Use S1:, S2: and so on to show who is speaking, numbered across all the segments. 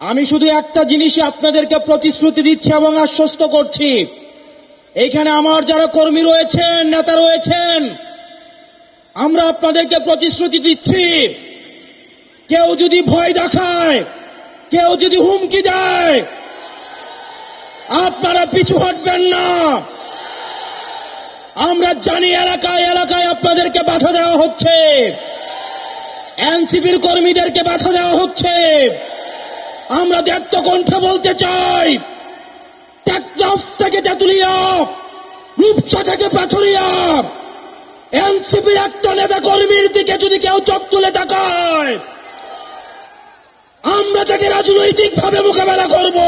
S1: আমি শুধু একটা জিনিসই আপনাদেরকে প্রতিশ্রুতি দিচ্ছি এবং আশ্বস্ত করছি। এখানে আমার যারা কর্মী রয়েছেন, নেতা রয়েছেন, আমরা আপনাদেরকে প্রতিশ্রুতি দিচ্ছি। কেউ যদি ভয় দেখায়, কেউ যদি হুমকি দেয়, আপনারা পিছু হটবেন না। আমরা জানি এলাকায় এলাকায় আপনাদেরকে বাধা দেওয়া হচ্ছে। এনসিপির কর্মীদেরকে বাধা দেওয়া হচ্ছে। আমরা দেখত কণ্ঠে বলতে চাই থেকে তেতুলিয়া, রূপসা থেকে পাথুরিয়া, এনসিপির একটা নেতা কর্মীর দিকে যদি কেউ চোখ তুলে তাকায়, আমরা তাকে রাজনৈতিক ভাবে মোকাবেলা করব।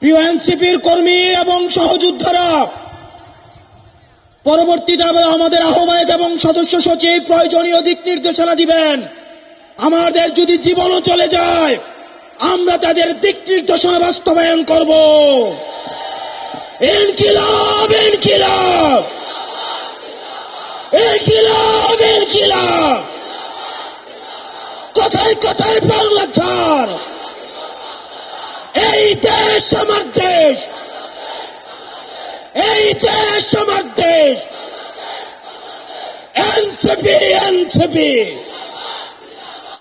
S1: প্রিয় এনসিপির কর্মী এবং সহযোদ্ধারা, পরবর্তীতে আমাদের আহ্বায়ক এবং সদস্য সচিব প্রয়োজনীয় দিক নির্দেশনা দিবেন। আমাদের যদি জীবনও চলে যায়, আমরা তাদের দিক নির্দেশনা বাস্তবায়ন করব। ইনকিলাব ইনকিলাব। ইনকিলাব ইনকিলাব। কোথায় কোথায় বাংলা ছাড় এই দেশ আমার দেশ। এই দেশ আমার দেশ। NCP NCP.